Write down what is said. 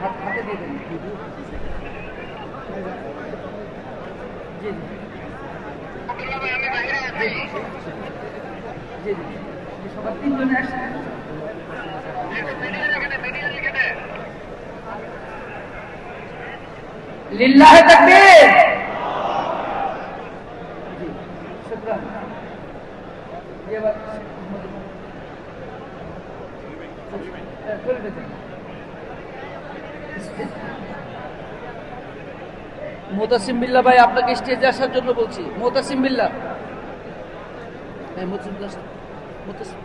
হাত- হাতে লিল্লাহে তাকবীর জি শুকরান জি এবার হ্যাঁ, করে দিন। মোতাসিম বিল্লা ভাই আপনাকে স্টেজে আসার জন্য বলছি। মোতাসিম বিল্লা। হ্যাঁ মোতাসিম